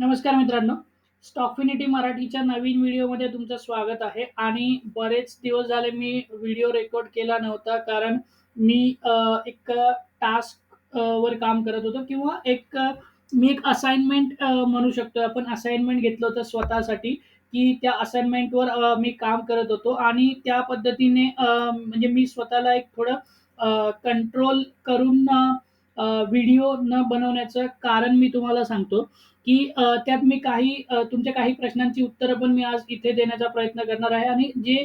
नमस्कार मित्रांनो. स्टॉकफिनिटी मराठीच्या नवीन व्हिडिओमध्ये तुमचं स्वागत आहे. आणि बरेच दिवस झाले मी व्हिडिओ रेकॉर्ड केला नव्हता कारण मी एक टास्क वर काम करत होतो किंवा एक मी एक असाइनमेंट म्हणू शकतो आपण असाइनमेंट घेतलं होतं स्वतःसाठी, की त्या असाइनमेंटवर मी काम करत होतो. आणि त्या पद्धतीने म्हणजे मी स्वतःला एक थोडं कंट्रोल करून व्हिडिओ न बनवण्याचं कारण मी तुम्हाला सांगतो. की त्यात मी काही तुमच्या काही प्रश्नांची उत्तरं पण मी आज इथे देण्याचा प्रयत्न करणार आहे आणि जे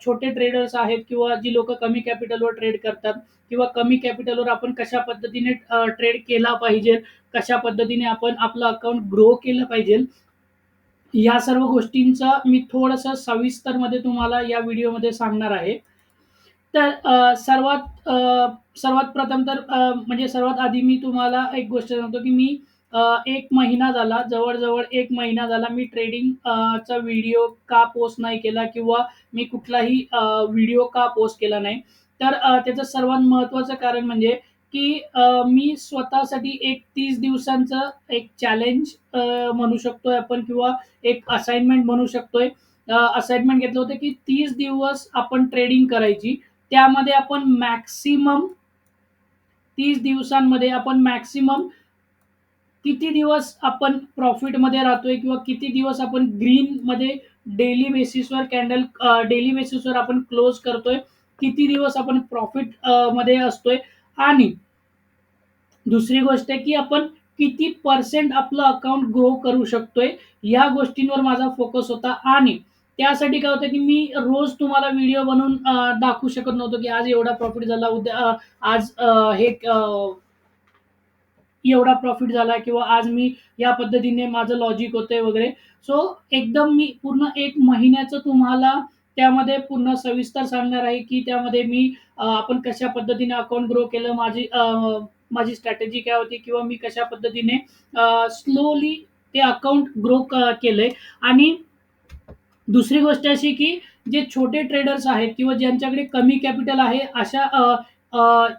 छोटे ट्रेडर्स आहेत किंवा जी लोक कमी कॅपिटलवर ट्रेड करतात किंवा कमी कॅपिटलवर आपण कशा पद्धतीने ट्रेड केला पाहिजे, कशा पद्धतीने आपण आपलं अकाउंट ग्रो केलं पाहिजे, या सर्व गोष्टींचा मी थोडंसं सविस्तरमध्ये तुम्हाला या व्हिडिओमध्ये सांगणार आहे. तर सर्वात सर्वात प्रथम तर म्हणजे सर्वात आधी मी तुम्हाला एक गोष्ट सांगतो, की मी एक महिना झाला, जवळ-जवळ 1 महिना झाला मी ट्रेडिंग चा व्हिडिओ का पोस्ट नाही केला किंवा मी कुठलाही व्हिडिओ का पोस्ट केला नाही. तर त्याचं सर्वात महत्त्वाचं कारण म्हणजे, की मी स्वतःसाठी एक तीस दिवसांचं एक चॅलेंज म्हणू शकतोय आपण किंवा एक असाइनमेंट म्हणू शकतोय. असाइनमेंट घेतलं होतं, की तीस दिवस आपण ट्रेडिंग करायची. त्यामध्ये आपण मॅक्सिमम तीस दिवसांमध्ये आपण मॅक्सिमम किती दिवस आपण प्रॉफिटमध्ये राहतोय किंवा किती दिवस आपण ग्रीनमध्ये डेली बेसिसवर कॅन्डल डेली बेसिसवर आपण क्लोज करतोय. किती दिवस आपण प्रॉफिटमध्ये असतोय आणि दुसरी गोष्ट आहे, की आपण किती पर्सेंट आपलं अकाउंट ग्रो करू शकतोय, या गोष्टींवर माझा फोकस होता आणि त्यासाठी काय होतं, की मी रोज तुम्हाला व्हिडिओ बनवून दाखवू शकत नव्हतो, की आज एवढा प्रॉफिट झाला, उद्या आज हे एवढा प्रॉफिट झाला किंवा आज मी या पद्धतीने माझं लॉजिक होतंय वगैरे. सो एकदम मी पूर्ण एक महिन्याचं तुम्हाला त्यामध्ये पूर्ण सविस्तर सांगणार आहे, की त्यामध्ये मी आपण कशा पद्धतीने अकाउंट ग्रो केलं, माझी माझी स्ट्रॅटेजी काय होती किंवा मी कशा पद्धतीने स्लोली ते अकाउंट ग्रो केलंय आणि दुसरी गोष्ट अशी, की जे छोटे ट्रेडर्स आहेत किंवा ज्यांच्याकडे कमी कॅपिटल आहे, अशा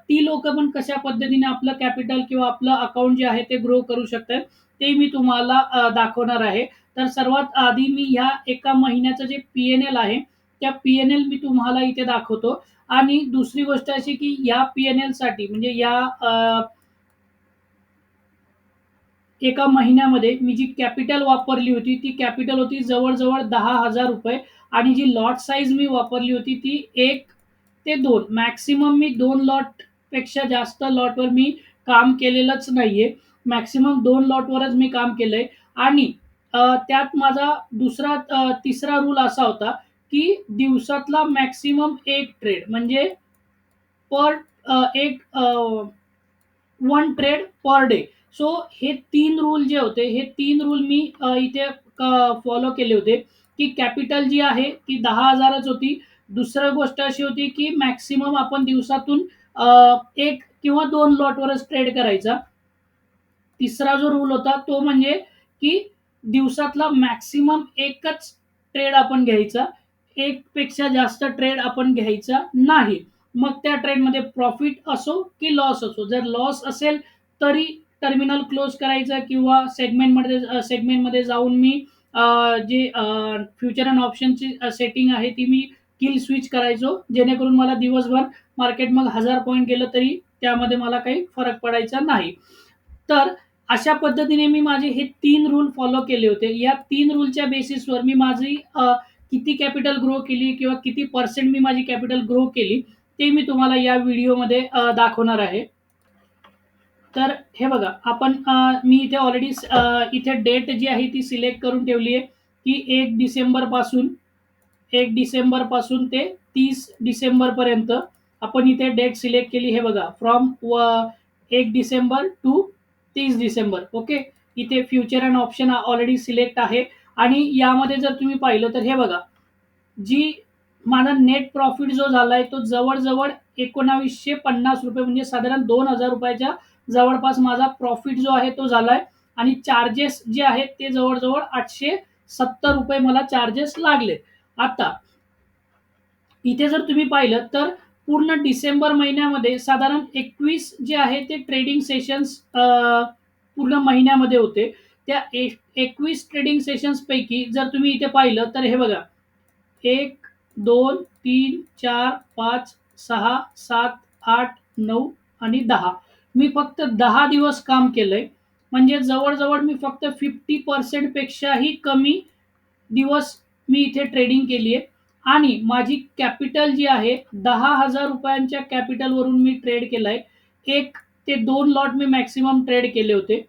ती लोक पण कशा पद्धतीने आपलं कॅपिटल किंवा आपलं अकाउंट जे आहे ते ग्रो करू शकतात, ते मी तुम्हाला दाखवणार आहे. तर सर्वात आधी मी ह्या एका महिन्याचं जे पी-एन-एल आहे, त्या पी-एन-एल मी तुम्हाला इथे दाखवतो आणि दुसरी गोष्ट अशी, की या पी-एन-एलसाठी म्हणजे या एका महिन्यामध्ये मी जी कॅपिटल वापरली होती, ती कॅपिटल होती जवळजवळ दहा हजार रुपये आणि जी लॉट साईज मी वापरली होती ती एक ते दोन मॅक्सिमम मी दोन लॉटपेक्षा जास्त लॉटवर मी काम केलेलंच नाहीये. मॅक्सिमम दोन लॉटवरच मी काम केलंय आणि त्यात माझा दुसरा तिसरा रूल असा होता, की दिवसातला मॅक्सिमम एक ट्रेड म्हणजे पर एक one trade per day. So हे तीन रूल जे होते, हे तीन रूल मी इथे फॉलो केले होते, की कॅपिटल जी आहे ती दहा हजारच होती. दुसरी गोष्ट अशी होती, की मॅक्सिमम आपण दिवसातून एक किंवा दोन लॉटवरच ट्रेड करायचा. तिसरा जो रूल होता तो म्हणजे, की दिवसातला मॅक्सिमम एकच ट्रेड आपण घ्यायचा. एक पेक्षा जास्त ट्रेड आपण घ्यायचा नाही. मग त्या ट्रेडमध्ये प्रॉफिट असो की लॉस असो. जर लॉस असेल तरी टर्मिनल क्लोज करायचं किंवा सेगमेंटमध्ये सेगमेंटमध्ये जाऊन मी जे फ्युचर अँड ऑप्शनची सेटिंग आहे ती मी किल स्विच करायचो. जेणेकरून मला दिवसभर मार्केट मग हजार पॉईंट गेलं तरी त्यामध्ये मला काही फरक पडायचा नाही. तर अशा पद्धतीने मी माझे हे तीन रूल फॉलो केले होते. या तीन रूलच्या बेसिसवर मी माझी किती कॅपिटल ग्रो केली किंवा किती पर्सेंट मी माझी कॅपिटल ग्रो केली, ते मी तुम्हाला या व्हिडिओमध्ये दाखवणार आहे. तर हे बघा, आपण मी इथे ऑलरेडी इथे डेट जी आहे ती सिलेक्ट करून ठेवली आहे, की एक डिसेंबरपासून एक डिसेंबरपासून ते तीस डिसेंबरपर्यंत आपण इथे डेट सिलेक्ट केली. हे बघा, फ्रॉम व एक डिसेंबर टू तीस डिसेंबर. ओके. इथे future and option already select आहे आणि यामध्ये जर तुम्ही पाहिलं तर हे बघा, जी माझा नेट प्रॉफिट जो झाला आहे तो जवळजवळ एकोणावीसशे पन्नास रुपये म्हणजे साधारण ₹2,000च्या जवळपास माझा प्रॉफिट जो आहे तो झालाय आणि चार्जेस जे आहेत ते जवळ-जवळ ₹870 मला चार्जेस लागले. आता इथे जर तुम्ही पाहिलं तर पूर्ण डिसेंबर महिन्यामध्ये साधारण 21 जे आहे ते ट्रेडिंग सेशन्स पूर्ण महिन्यामध्ये होते. त्या एकवीस ट्रेडिंग सेशन्सपैकी जर तुम्ही इथे पाहिलं तर हे बघा एक दोन तीन चार पाच सहा सात आठ नऊ आणि दहा मी फक्त दहा दिवस काम केलंय. म्हणजे जवळजवळ मी फक्त फिफ्टी पर्सेंटपेक्षाही कमी दिवस मी इथे ट्रेडिंग केली आहे आणि माझी कॅपिटल जी आहे दहा हजार रुपयांच्या कॅपिटलवरून मी ट्रेड केलाय. एक ते दोन लॉट मी मॅक्सिमम ट्रेड केले होते.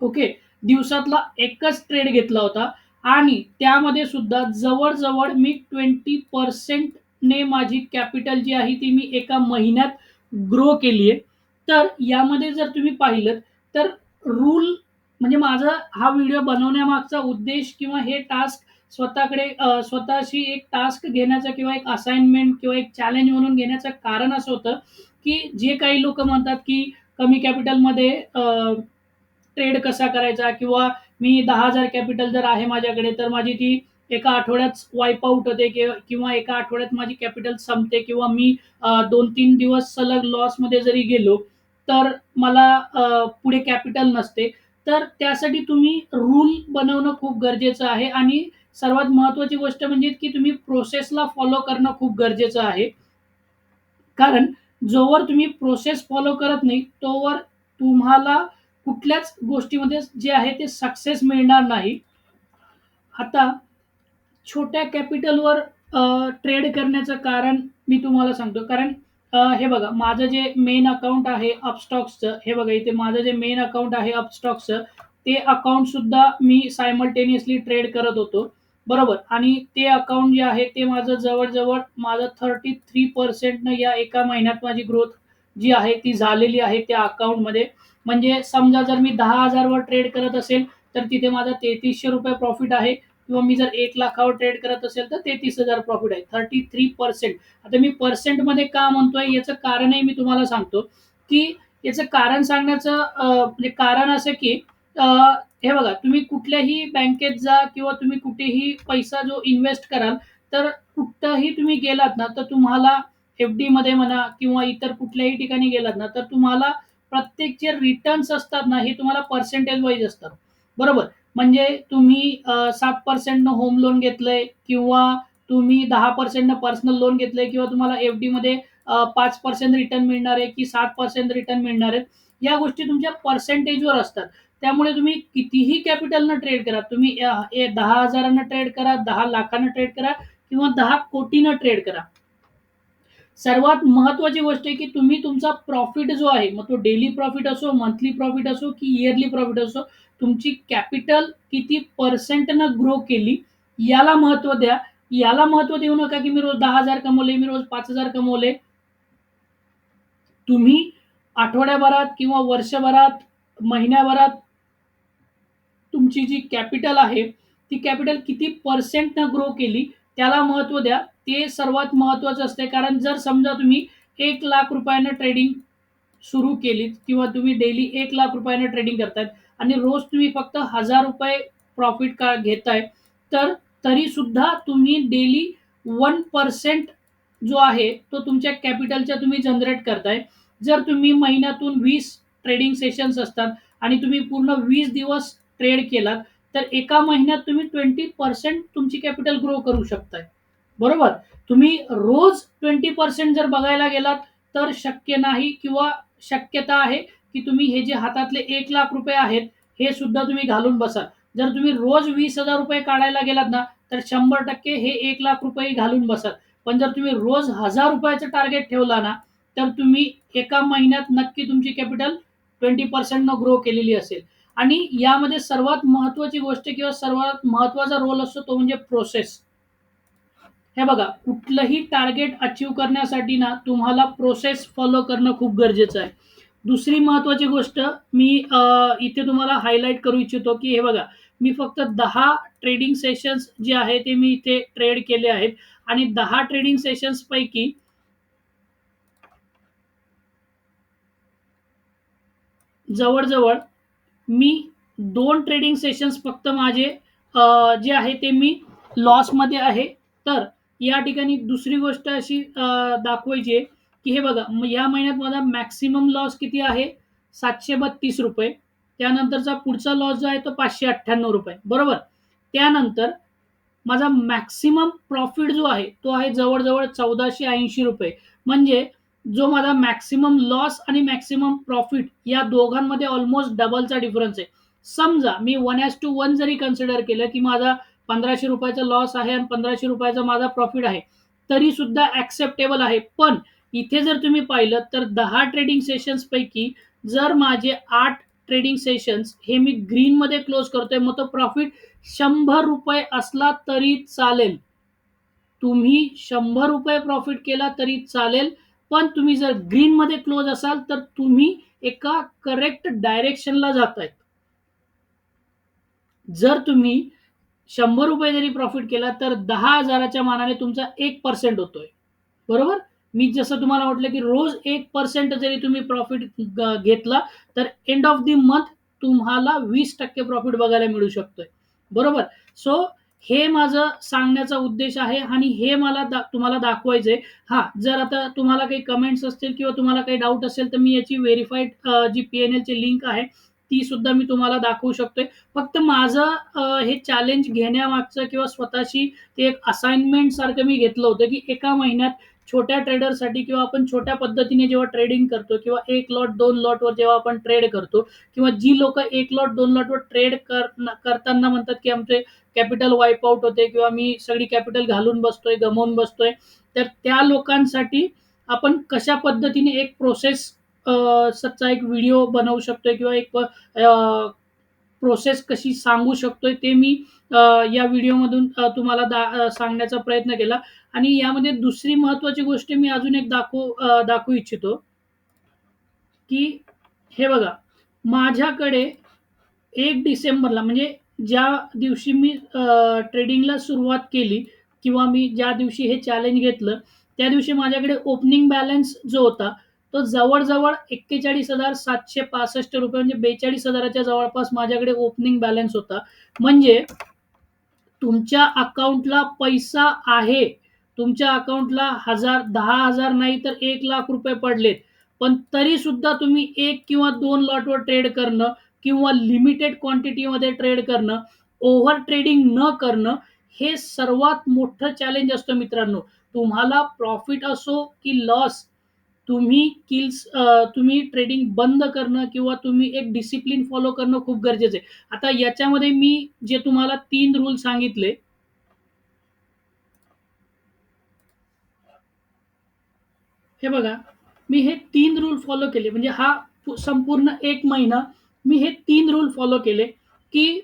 ओके दिवसातला एकच ट्रेड घेतला होता. आणि त्यामध्ये सुद्धा जवळजवळ मी ट्वेंटी पर्सेंटने माझी कॅपिटल जी आहे ती मी एका महिन्यात ग्रो केली आहे तर यामध्ये जर तुम्ही पाहिलं तर रूल म्हणजे माझा हा व्हिडिओ बनवण्यामागचा उद्देश किंवा हे टास्क स्वतःकडे स्वतःशी एक टास्क घेण्याचा किंवा एक असाइनमेंट किंवा एक चॅलेंज म्हणून घेण्याचं कारण असं होतं की जे काही लोक म्हणतात की कमी कॅपिटलमध्ये ट्रेड कसा करायचा किंवा मी दहा हजार कॅपिटल जर आहे माझ्याकडे तर माझी ती एका आठवड्यात वाईप आऊट होते किंवा एका आठवड्यात माझी कॅपिटल संपते किंवा मी दोन तीन दिवस सलग लॉसमध्ये जरी गेलो तर मला पुढे कॅपिटल नसते. तर त्यासाठी तुम्ही रूल बनवणं खूप गरजेचं आहे आणि सर्वात महत्त्वाची गोष्ट म्हणजे की तुम्ही प्रोसेसला फॉलो करणं खूप गरजेचं आहे. कारण जोवर तुम्ही प्रोसेस फॉलो करत नाही तोवर तुम्हाला कुठल्याच गोष्टीमध्ये जे आहे ते सक्सेस मिळणार नाही. आता छोट्या कॅपिटलवर ट्रेड करण्याचं कारण मी तुम्हाला सांगतो. कारण हे बघा माझं जे मेन अकाउंट आहे अपस्टॉक्सचं हे बघा इथे माझं जे मेन अकाउंट आहे अपस्टॉक्सचं ते अकाउंट सुद्धा मी सायमल्टेनियसली ट्रेड करत होतो. बरोबर? आणि ते अकाउंट जे आहे ते माझं जवळ-जवळ माझं 33% न या एका महिन्यात माझी ग्रोथ जी आहे ती झालेली आहे त्या अकाउंटमध्ये. म्हणजे समजा जर मी दहा हजारवर ट्रेड करत असेल, तर तिथे माझा ₹3300 प्रॉफिट आहे. किंवा मी जर एक लाखावर ट्रेड करत असेल, तर 33,000 प्रॉफिट आहे. 33% आता मी पर्सेंटमध्ये का म्हणतोय याचं कारणही मी तुम्हाला सांगतो, की याचं कारण सांगण्याचं म्हणजे कारण असं की हे बघा तुम्ही कुठल्याही बँकेत जा किंवा तुम्ही कुठेही पैसा जो इन्व्हेस्ट कराल, तर कुठंही तुम्ही गेलात ना, तर तुम्हाला एफ-डीमध्ये म्हणा किंवा इतर कुठल्याही ठिकाणी गेलात ना, तर तुम्हाला प्रत्येक जे रिटर्न्स असतात ना, हे तुम्हाला पर्सेंटेज वाईज असतात. बरोबर. म्हणजे तुम्ही अ, 7% न होम लोन घेतलंय किंवा तुम्ही दहा पर्सेंटनं पर्सनल लोन घेतलंय किंवा तुम्हाला एफ-डीमध्ये पाच पर्सेंट रिटर्न मिळणार आहे की सात पर्सेंट रिटर्न मिळणार आहेत. या गोष्टी तुमच्या पर्सेंटेजवर असतात. त्यामुळे तुम्ही कितीही कॅपिटलनं ट्रेड करा. तुम्ही दहा हजारांना ट्रेड करा, दहा लाखांना ट्रेड करा किंवा दहा कोटीनं ट्रेड करा. सर्वात महत्त्वाची गोष्ट आहे की तुम्ही तुमचा प्रॉफिट जो आहे, मग तो डेली प्रॉफिट असो, मंथली प्रॉफिट असो की इयरली प्रॉफिट असो, तुमची कॅपिटल किती पर्सेंटनं ग्रो केली, याला महत्त्व द्या. याला महत्त्व देऊ नका की मी रोज दहा हजार कमवले, मी रोज पाच हजार कमवले. तुम्ही आठवड्याभरात किंवा वर्षभरात, महिन्याभरात तुमची जी कॅपिटल आहे, ती कॅपिटल किती पर्सेंटनं ग्रो केली, त्याला महत्त्व द्या. ते सर्वात महत्त्वाचं असते. कारण जर समजा तुम्ही ₹1,00,000 ट्रेडिंग सुरू केलीत किंवा तुम्ही डेली ₹1,00,000 ट्रेडिंग करतायत आणि रोज तुम्ही फक्त ₹1,000 प्रॉफिट का घेताय, तर तरीसुद्धा तुम्ही डेली वन पर्सेंट जो आहे, तो तुमच्या कॅपिटलच्या तुम्ही जनरेट करताय. जर तुम्ही महिन्यातून वीस ट्रेडिंग सेशन्स असतात आणि तुम्ही पूर्ण वीस दिवस ट्रेड केलात, तर एका महिन्यात तुम्ही 20% तुमची कॅपिटल ग्रो करू शकताय. बरोबर. तुम्ही रोज 20% जर बघायला गेलात, तर शक्य नाही किंवा शक्यता आहे की तुम्ही हे जे हातातले एक लाख रुपये आहेत, हे सुद्धा तुम्ही घालून बसाल. जर तुम्ही रोज ₹20,000 काढायला गेलात ना, तर 100% हे एक लाख रुपये घालून बसाल. पण जर तुम्ही रोज हजार रुपयाचं टार्गेट ठेवला ना, तर तुम्ही एका महिन्यात नक्की तुमची कॅपिटल ट्वेंटी पर्सेंटनं ग्रो केलेली असेल. आणि यामध्ये सर्वात महत्त्वाची गोष्ट किंवा सर्वात महत्त्वाचा रोल असतो तो म्हणजे प्रोसेस. हे बघा, कुठलंही टार्गेट अचीव करण्यासाठी ना, तुम्हाला प्रोसेस फॉलो करणं खूप गरजेचं आहे. दुसरी महत्त्वाची गोष्ट मी इथे तुम्हाला हायलाईट करू इच्छितो, की हे बघा, मी फक्त दहा ट्रेडिंग सेशन्स जे आहे, ते मी इथे ट्रेड केले आहेत आणि दहा ट्रेडिंग सेशन्सपैकी जवळ-जवळ मी दोन ट्रेडिंग सेशन्स फक्त माझे जे आहे ते मी लॉसमध्ये आहे. तर या ठिकाणी दुसरी गोष्ट अशी दाखवायची आहे, की हे बघा, या महिन्यात माझा मॅक्सिमम लॉस किती आहे? ₹732 त्यानंतरचा पुढचा लॉस जो आहे तो पाचशे अठ्ठ्याण्णव रुपये. बरोबर? त्यानंतर माझा मॅक्सिमम प्रॉफिट जो आहे तो आहे जवळजवळ चौदाशे ऐंशी रुपये. म्हणजे जो माझा मॅक्सिमम लॉस आणि मॅक्सिमम प्रॉफिट या दोघांमध्ये ऑलमोस्ट डबलचा डिफरन्स आहे. समजा मी वन ॲज टू वन जरी कन्सिडर केलं की माझा पंधराशे रुपयाचा लॉस आहे आणि पंधराशे रुपयाचा माझा प्रॉफिट आहे. तरी सुद्धा ऍक्सेप्टेबल आहे. पण इथे जर तुम्ही पाहिलं तर दहा ट्रेडिंग सेशन्स पैकी जर माझे आठ ट्रेडिंग सेशन्स हे मी ग्रीनमध्ये क्लोज करतोय मग तो प्रॉफिट शंभर रुपये असला तरी चालेल. तुम्ही शंभर रुपये प्रॉफिट केला तरी चालेल. पण तुम्ही जर ग्रीनमध्ये क्लोज असाल तर तुम्ही एका करेक्ट डायरेक्शनला जातायत. जर तुम्ही शंभर रुपये जरी प्रॉफिट केला तर दहा हजाराच्या मानाने तुमचा एक पर्सेंट होतोय. बरोबर? मी जसं तुम्हाला म्हटलं की रोज एक पर्सेंट जरी तुम्ही प्रॉफिट घेतला तर एंड ऑफ द मंथ तुम्हाला वीस टक्के प्रॉफिट बघायला मिळू शकतोय. बरोबर? सो हे माझं सांगण्याचा उद्देश आहे आणि हे मला दा तुम्हाला दाखवायचंय. हा जर आता तुम्हाला काही कमेंट्स असतील किंवा तुम्हाला काही डाऊट असेल तर मी याची व्हेरीफाईड जी पी एन एलची लिंक आहे ती सुद्धा मी तुम्हाला दाखवू शकतोय. फक्त माझं हे चॅलेंज घेण्यामागचं किंवा स्वतःशी ते एक असाइनमेंट सारखं मी घेतलं होतं की एका महिन्यात छोट्या ट्रेडरसाठी किंवा आपण छोट्या पद्धतीने जेव्हा ट्रेडिंग करतो किंवा एक लॉट दोन लॉटवर जेव्हा आपण ट्रेड करतो किंवा जी लोक एक लॉट दोन लॉटवर ट्रेड कर करताना म्हणतात की आमचे कॅपिटल वाईप आउट होते किंवा मी सगळी कॅपिटल घालून बसतोय गमवून बसतोय. तर त्या लोकांसाठी आपण कशा पद्धतीने एक प्रोसेस चा एक व्हिडिओ बनवू शकतोय किंवा एक प्रोसेस कशी सांगू शकतोय ते मी या व्हिडिओमधून तुम्हाला दा सांगण्याचा प्रयत्न केला. आणि यामध्ये दुसरी महत्वाची गोष्ट मी अजून एक दाखवू दाखवू इच्छितो. की हे बघा माझ्याकडे एक डिसेंबरला म्हणजे ज्या दिवशी मी ट्रेडिंगला सुरुवात केली किंवा मी ज्या दिवशी हे चॅलेंज घेतलं त्या दिवशी माझ्याकडे ओपनिंग बॅलन्स जो होता तो जवळ-जवळ 41,765 रुपये म्हणजे 42 हजाराच्या जवळपास माझ्याकडे ओपनिंग बॅलन्स होता. म्हणजे तुमच्या अकाउंटला पैसा आहे. तुमच्या अकाउंटला हजार दहा हजार नाही तर एक लाख रुपये पडलेत. पण तरी सुद्धा तुम्ही एक किंवा दोन लॉटवर ट्रेड करणं किंवा लिमिटेड क्वांटिटीमध्ये ट्रेड करणं, ओव्हर ट्रेडिंग न करणं, हे सर्वात मोठं चॅलेंज असतं मित्रांनो. तुम्हाला प्रॉफिट असो की लॉस तुम्ही किल्स तुम्ही ट्रेडिंग बंद करणं किंवा तुम्ही एक डिसिप्लिन फॉलो करणं खूप गरजेचं आहे. आता याच्यामध्ये मी जे तुम्हाला तीन रूल सांगितले हे बघा, मी हे तीन रूल फॉलो केले. म्हणजे हा संपूर्ण एक महिना मी हे तीन रूल फॉलो केले, की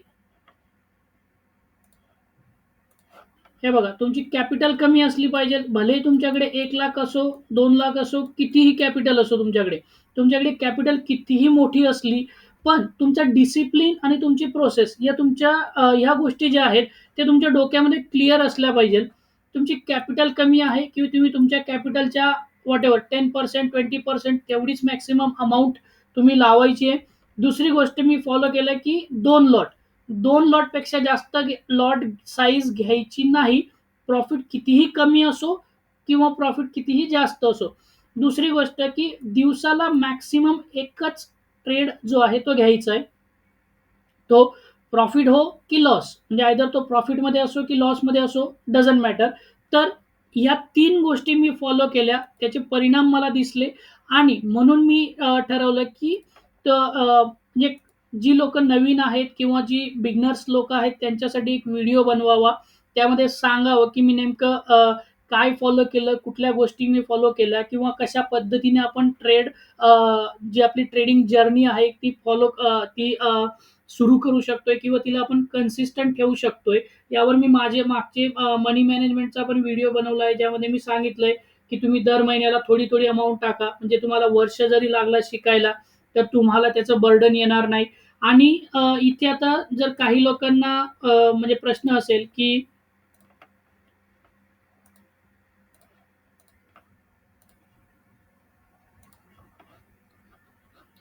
हे बघा, तुमची कॅपिटल कमी असली पाहिजे. भलेही तुमच्याकडे एक लाख असो, दोन लाख असो, कितीही कॅपिटल असो तुमच्याकडे. तुमच्याकडे कॅपिटल कितीही मोठी असली, पण तुमचा डिसिप्लिन आणि तुमची प्रोसेस या तुमच्या ह्या गोष्टी ज्या आहेत, त्या तुमच्या डोक्यामध्ये क्लिअर असल्या पाहिजेत. तुमची कॅपिटल कमी आहे किंवा तुम्ही तुमच्या कॅपिटलच्या वाटेवर टेन पर्सेंट ट्वेंटी पर्सेंट तेवढीच मॅक्सिमम अमाऊंट तुम्ही लावायची आहे. दुसरी गोष्ट मी फॉलो केलं, की दोन लॉट. दोन लॉटपेक्षा जास्त लॉट साईज घ्यायची नाही. प्रॉफिट कितीही कमी असो किंवा प्रॉफिट कितीही जास्त असो. दुसरी गोष्ट, की दिवसाला मॅक्सिमम एकच ट्रेड जो आहे तो घ्यायचा आहे. तो प्रॉफिट हो की लॉस म्हणजे आयदर तो प्रॉफिटमध्ये असो की लॉसमध्ये असो डझंट मॅटर. तर ह्या तीन गोष्टी मी फॉलो केल्या. त्याचे परिणाम मला दिसले आणि म्हणून मी ठरवलं, की म्हणजे जी लोक नवीन आहेत किंवा जी बिगनर्स लोक आहेत त्यांच्यासाठी एक व्हिडिओ बनवावा. त्यामध्ये सांगावं, की मी नेमकं काय फॉलो केलं, कुठल्या गोष्टी मी फॉलो केल्या किंवा कशा पद्धतीने आपण ट्रेड जी आपली ट्रेडिंग जर्नी आहे ती फॉलो ती सुरू करू शकतोय किंवा तिला आपण कन्सिस्टंट ठेवू शकतोय. यावर मी माझे मागचे मनी मॅनेजमेंटचा पण व्हिडिओ बनवला आहे. ज्यामध्ये मी सांगितलंय, की तुम्ही दर महिन्याला थोडी-थोडी अमाऊंट टाका. म्हणजे तुम्हाला वर्ष जरी लागला शिकायला, तर तुम्हाला त्याचं बर्डन येणार नाही. आणि इथे आता जर काही लोकांना म्हणजे प्रश्न असेल, की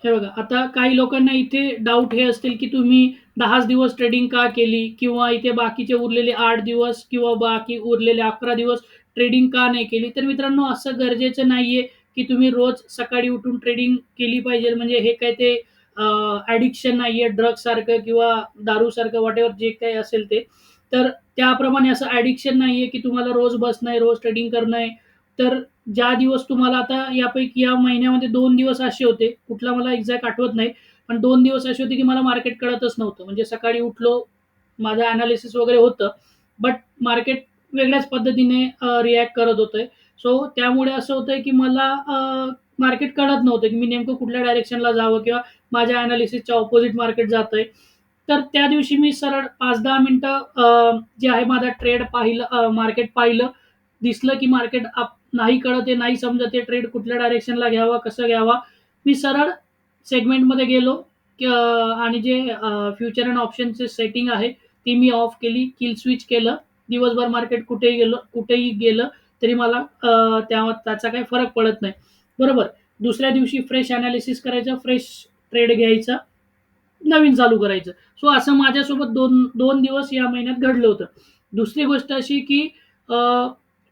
हे बघा, आता काही लोकांना इथे डाऊट हे असतील, की तुम्ही 10च दिवस ट्रेडिंग का केली? किंवा इथे बाकीचे उरलेले आठ दिवस किंवा बाकी उरलेले 11 दिवस ट्रेडिंग का नाही केली? तर मित्रांनो असं गरजेचं नाहीये, की तुम्ही रोज सकाळी उठून ट्रेडिंग केली पाहिजे. म्हणजे हे काय ते ॲडिक्शन नाही आहे ड्रग्ससारखं किंवा दारूसारखं वॉटेवर जे काही असेल ते. तर त्याप्रमाणे असं ॲडिक्शन नाही आहे, की तुम्हाला रोज बसणं आहे, रोज ट्रेडिंग करणं आहे. तर ज्या दिवस तुम्हाला आता यापैकी या महिन्यामध्ये दोन दिवस असे होते, कुठला मला एक्झॅक्ट आठवत नाही. पण दोन दिवस असे होते, की मला मार्केट कळतच नव्हतं. म्हणजे सकाळी उठलो, माझं एनालिसिस वगैरे होतं, बट मार्केट वेगळ्याच पद्धतीने रिॲक्ट करत होतं. सो त्यामुळे असं होतंय, की मला मार्केट कळत नव्हतं, की मी नेमकं कुठल्या डायरेक्शनला जावं किंवा माझ्या अनालिसिसच्या ऑपोजिट मार्केट जातंय. तर त्या दिवशी मी सरळ 5-10 मिनिटं जे आहे माझा ट्रेड पाहिलं मार्केट पाहिलं. दिसलं, की मार्केट आप नाही कळत आहे, नाही समजत आहे ट्रेड कुठल्या डायरेक्शनला घ्यावा, कसं घ्यावा. मी सरळ सेगमेंटमध्ये गेलो आणि जे फ्युचर अँड ऑप्शनचे सेटिंग आहे, ती मी ऑफ केली. किल स्विच केलं. दिवसभर मार्केट कुठेही गेलं कुठेही गेलं तरी मला त्या त्याचा काही फरक पडत नाही. बरोबर. दुसऱ्या दिवशी फ्रेश अनालिसिस करायचं, फ्रेश ट्रेड घ्यायचा, नवीन चालू करायचं. सो असं माझ्यासोबत 2 2 दिवस या महिन्यात घडलं होतं. दुसरी गोष्ट अशी, की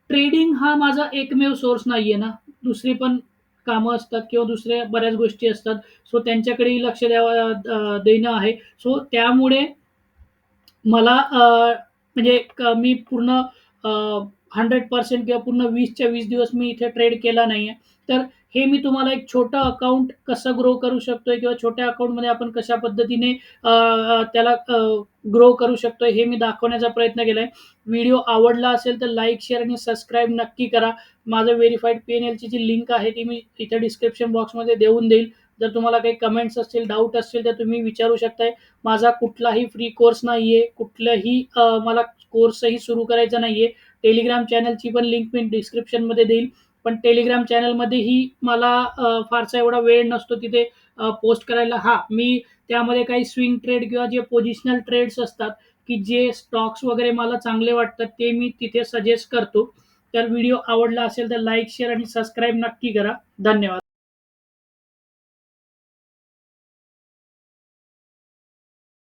ट्रेडिंग हा माझा एकमेव सोर्स नाही आहे ना. दुसरी पण कामं असतात किंवा दुसऱ्या बऱ्याच गोष्टी असतात. सो त्यांच्याकडेही लक्ष द्यावं देणं आहे. सो त्यामुळे मला म्हणजे क मी पूर्ण हंड्रेड पर्सेंट किंवा पूर्ण 20च्या 20 दिवस मी इथे ट्रेड केला नाहीये. तर हे मी तुम्हाला एक छोटं अकाउंट कसं ग्रो करू शकतोय किंवा छोट्या अकाउंटमध्ये आपण कशा पद्धतीने त्याला ग्रो करू शकतोय, हे मी दाखवण्याचा प्रयत्न केला आहे व्हिडिओ आवडला असेल तर लाईक, शेअर आणि सबस्क्राईब नक्की करा. माझं व्हेरिफाईड पी-एन-एलची जी लिंक आहे, ती मी इथे डिस्क्रिप्शन बॉक्समध्ये देऊन देईल. जर तुम्हाला काही कमेंट्स असतील, डाऊट असतील, तर तुम्ही विचारू शकताय. माझा कुठलाही फ्री कोर्स नाहीये. कुठलंही मला कोर्सही सुरू करायचा नाहीये. टेलिग्राम चॅनलची पण लिंक मी डिस्क्रिप्शनमध्ये देईल. पण टेलिग्राम चॅनलमध्येही मला फारसा एवढा वेळ नसतो तिथे पोस्ट करायला. हा मी त्यामध्ये काही स्विंग ट्रेड किंवा जे पोझिशनल ट्रेड्स असतात, की जे स्टॉक्स वगैरे मला चांगले वाटतात, ते मी तिथे सजेस्ट करतो. तर व्हिडिओ आवडला असेल तर लाईक, शेअर आणि सबस्क्राईब नक्की करा. धन्यवाद.